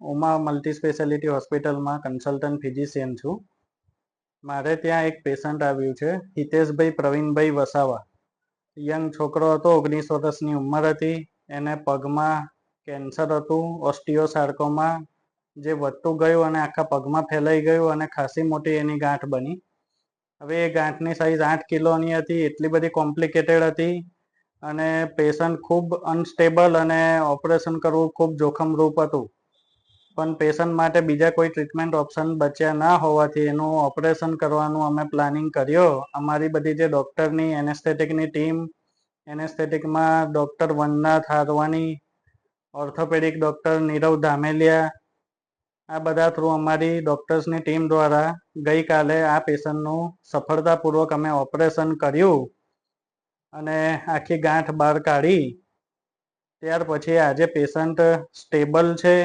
Uma multi speciality હોસ્પિટલમાં consultant physician છું. મારે ત્યાં એક પેશન્ટ આવ્યું છે, હિતેશભાઈ પ્રવીણભાઈ વસાવા. યંગ છોકરો હતો, ઓગણીસ વર્ષની ઉંમર હતી. એને પગમાં કેન્સર હતું, ઓસ્ટિયોસાર્કોમાં જે વધતું ગયું અને આખા પગમાં ફેલાઈ ગયું અને ખાસી મોટી એની ગાંઠ બની. હવે એ ગાંઠની સાઈઝ આઠ કિલોની હતી, એટલી બધી કોમ્પ્લિકેટેડ હતી અને પેશન્ટ ખૂબ અનસ્ટેબલ અને ઓપરેશન કરવું ખૂબ જોખમરૂપ હતું. પણ પેશન્ટ માટે બીજા કોઈ ટ્રીટમેન્ટ ઓપ્શન બચ્યા ના હોવાથી એનું ઓપરેશન કરવાનું અમે પ્લાનિંગ કર્યો. અમારી બધી જે ડૉક્ટરની એનેસ્થેટિકની team એનેસ્થેટિકમાં doctor Vandana Harvani orthopaedic doctor Nirav Dhameliya, આ બધા થ્રુ અમારી ડૉક્ટર્સની ટીમ દ્વારા ગઈકાલે આ પેશન્ટનું સફળતાપૂર્વક અમે ઓપરેશન કર્યું અને આખી ગાંઠ બહાર કાઢી. ત્યાર પછી આજે પેશન્ટ સ્ટેબલ છે.